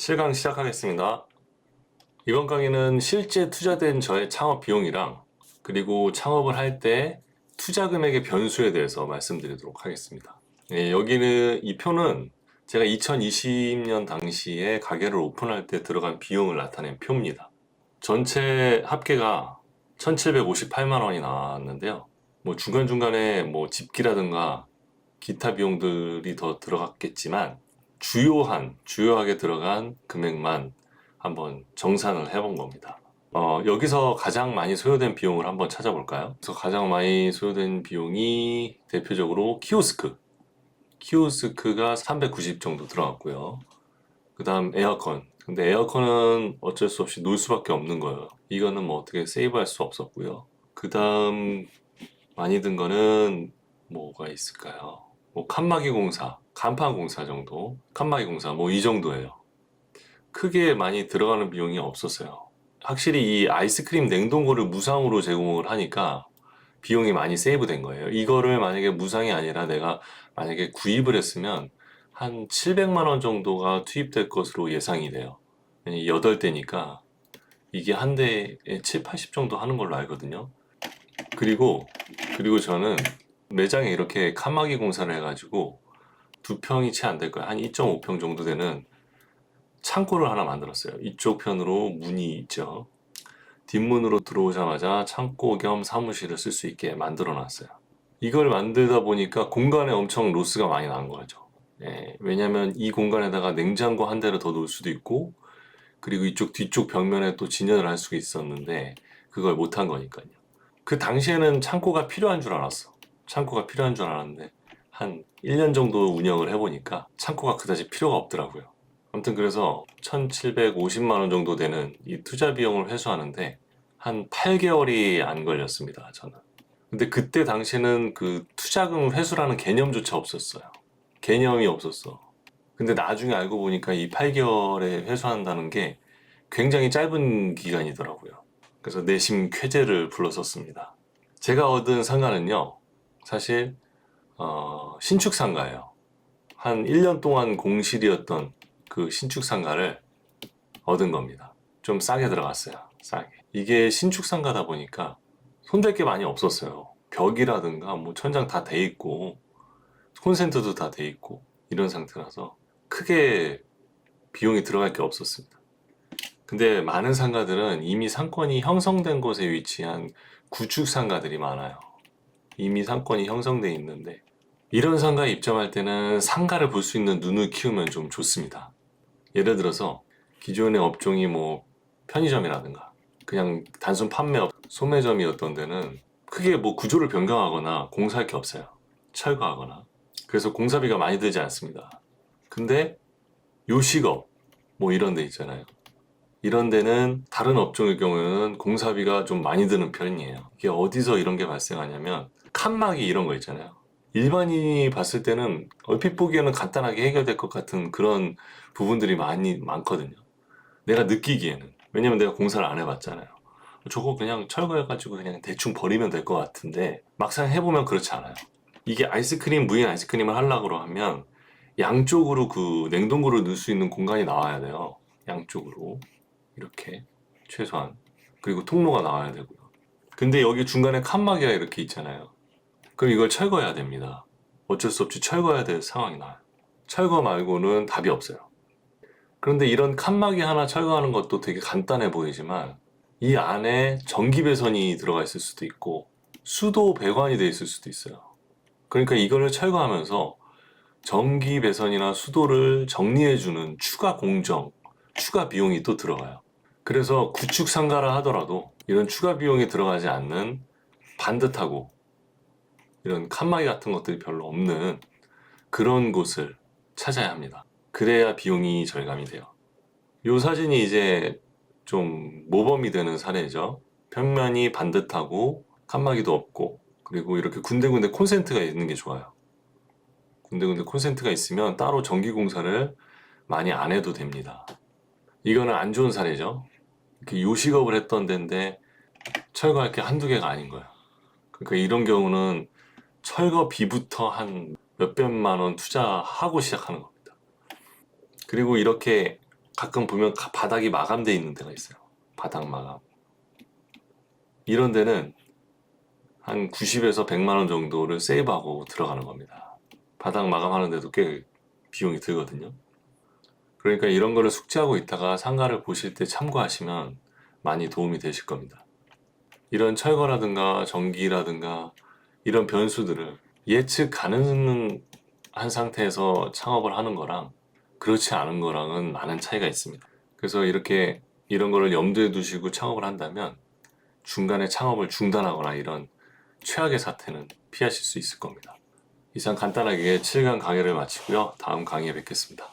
7강 시작하겠습니다. 이번 강의는 실제 투자된 저의 창업 비용이랑 그리고 창업을 할 때 투자 금액의 변수에 대해서 말씀드리도록 하겠습니다. 예, 여기는 이 표는 제가 2020년 당시에 가게를 오픈할 때 들어간 비용을 나타낸 표입니다. 전체 합계가 1,758만 원이 나왔는데요. 뭐 중간중간에 뭐 집기라든가 기타 비용들이 더 들어갔겠지만 주요한, 주요하게 들어간 금액만 한번 정산을 해본 겁니다. 어, 여기서 가장 많이 소요된 비용을 한번 찾아볼까요? 그래서 가장 많이 소요된 비용이 대표적으로 키오스크. 키오스크가 390 정도 들어갔고요. 그 다음 에어컨. 근데 에어컨은 어쩔 수 없이 놓을 수밖에 없는 거예요. 이거는 뭐 어떻게 세이브할 수 없었고요. 그 다음 많이 든 거는 뭐가 있을까요? 뭐 칸막이 공사, 간판 공사 정도, 칸막이 공사 뭐 이 정도예요. 크게 많이 들어가는 비용이 없었어요. 확실히 이 아이스크림 냉동고를 무상으로 제공을 하니까 비용이 많이 세이브된 거예요. 이거를 만약에 무상이 아니라 내가 만약에 구입을 했으면 한 700만 원 정도가 투입될 것으로 예상이 돼요. 8대니까 이게 한 대에 7, 80 정도 하는 걸로 알거든요. 그리고 그리고 저는 매장에 이렇게 칸막이 공사를 해가지고 두 평이 채 안 될 거예요. 한 2.5평 정도 되는 창고를 하나 만들었어요. 이쪽 편으로 문이 있죠. 뒷문으로 들어오자마자 창고 겸 사무실을 쓸 수 있게 만들어 놨어요. 이걸 만들다 보니까 공간에 엄청 로스가 많이 난 거죠. 예, 왜냐면 이 공간에다가 냉장고 한 대를 더 놓을 수도 있고, 그리고 이쪽 뒤쪽 벽면에 또 진열을 할 수가 있었는데, 그걸 못한 거니까요. 그 당시에는 창고가 필요한 줄 알았어. 창고가 필요한 줄 알았는데, 한 1년 정도 운영을 해보니까 창고가 그다지 필요가 없더라고요. 아무튼 그래서 1,750만 원 정도 되는 이 투자 비용을 회수하는데 한 8개월이 안 걸렸습니다, 저는. 근데 그때 당시에는 그 투자금 회수라는 개념조차 없었어요. 개념이 없었어. 근데 나중에 알고 보니까 이 8개월에 회수한다는 게 굉장히 짧은 기간이더라고요. 그래서 내심 쾌재를 불렀었습니다. 제가 얻은 상가는요, 사실, 어, 신축 상가예요. 한 1년 동안 공실이었던 그 신축 상가를 얻은 겁니다. 좀 싸게 들어갔어요. 싸게. 이게 신축 상가다 보니까 손댈 게 많이 없었어요. 벽이라든가 뭐 천장 다 돼 있고 콘센트도 다 돼 있고 이런 상태라서 크게 비용이 들어갈 게 없었습니다. 근데 많은 상가들은 이미 상권이 형성된 곳에 위치한 구축 상가들이 많아요. 이미 상권이 형성돼 있는데 이런 상가에 입점할 때는 상가를 볼 수 있는 눈을 키우면 좀 좋습니다. 예를 들어서 기존의 업종이 뭐 편의점이라든가 그냥 단순 판매업 소매점이었던 데는 크게 뭐 구조를 변경하거나 공사할 게 없어요. 철거하거나. 그래서 공사비가 많이 들지 않습니다. 근데 요식업 뭐 이런 데 있잖아요. 이런 데는 다른 업종의 경우에는 공사비가 좀 많이 드는 편이에요. 이게 어디서 이런 게 발생하냐면 칸막이 이런 거 있잖아요. 일반인이 봤을 때는 얼핏 보기에는 간단하게 해결될 것 같은 그런 부분들이 많이 많거든요. 내가 느끼기에는 왜냐면 내가 공사를 안 해봤잖아요. 저거 그냥 철거해가지고 그냥 대충 버리면 될 것 같은데 막상 해보면 그렇지 않아요. 이게 아이스크림 무인 아이스크림을 하려고 하면 양쪽으로 그 냉동고를 넣을 수 있는 공간이 나와야 돼요. 양쪽으로 이렇게 최소한 그리고 통로가 나와야 되고요. 근데 여기 중간에 칸막이가 이렇게 있잖아요. 그럼 이걸 철거해야 됩니다. 어쩔 수 없이 철거해야 될 상황이 나요. 철거 말고는 답이 없어요. 그런데 이런 칸막이 하나 철거하는 것도 되게 간단해 보이지만 이 안에 전기 배선이 들어가 있을 수도 있고 수도 배관이 돼 있을 수도 있어요. 그러니까 이거를 철거하면서 전기 배선이나 수도를 정리해 주는 추가 공정, 추가 비용이 또 들어가요. 그래서 구축 상가라 하더라도 이런 추가 비용이 들어가지 않는 반듯하고 이런 칸막이 같은 것들이 별로 없는 그런 곳을 찾아야 합니다. 그래야 비용이 절감이 돼요. 이 사진이 이제 좀 모범이 되는 사례죠. 평면이 반듯하고 칸막이도 없고 그리고 이렇게 군데군데 콘센트가 있는 게 좋아요. 군데군데 콘센트가 있으면 따로 전기 공사를 많이 안 해도 됩니다. 이거는 안 좋은 사례죠. 이렇게 요식업을 했던 데인데 철거할 게 한두 개가 아닌 거예요. 그러니까 이런 경우는 철거비부터 한 몇백만 원 투자하고 시작하는 겁니다. 그리고 이렇게 가끔 보면 가- 바닥이 마감돼 있는 데가 있어요. 바닥 마감. 이런 데는 한 90에서 100만 원 정도를 세이브하고 들어가는 겁니다. 바닥 마감하는데도 꽤 비용이 들거든요. 그러니까 이런 거를 숙지하고 있다가 상가를 보실 때 참고하시면 많이 도움이 되실 겁니다. 이런 철거라든가 전기라든가 이런 변수들을 예측 가능한 상태에서 창업을 하는 거랑 그렇지 않은 거랑은 많은 차이가 있습니다. 그래서 이렇게 이런 거를 염두에 두시고 창업을 한다면 중간에 창업을 중단하거나 이런 최악의 사태는 피하실 수 있을 겁니다. 이상 간단하게 7강 강의를 마치고요. 다음 강의에 뵙겠습니다.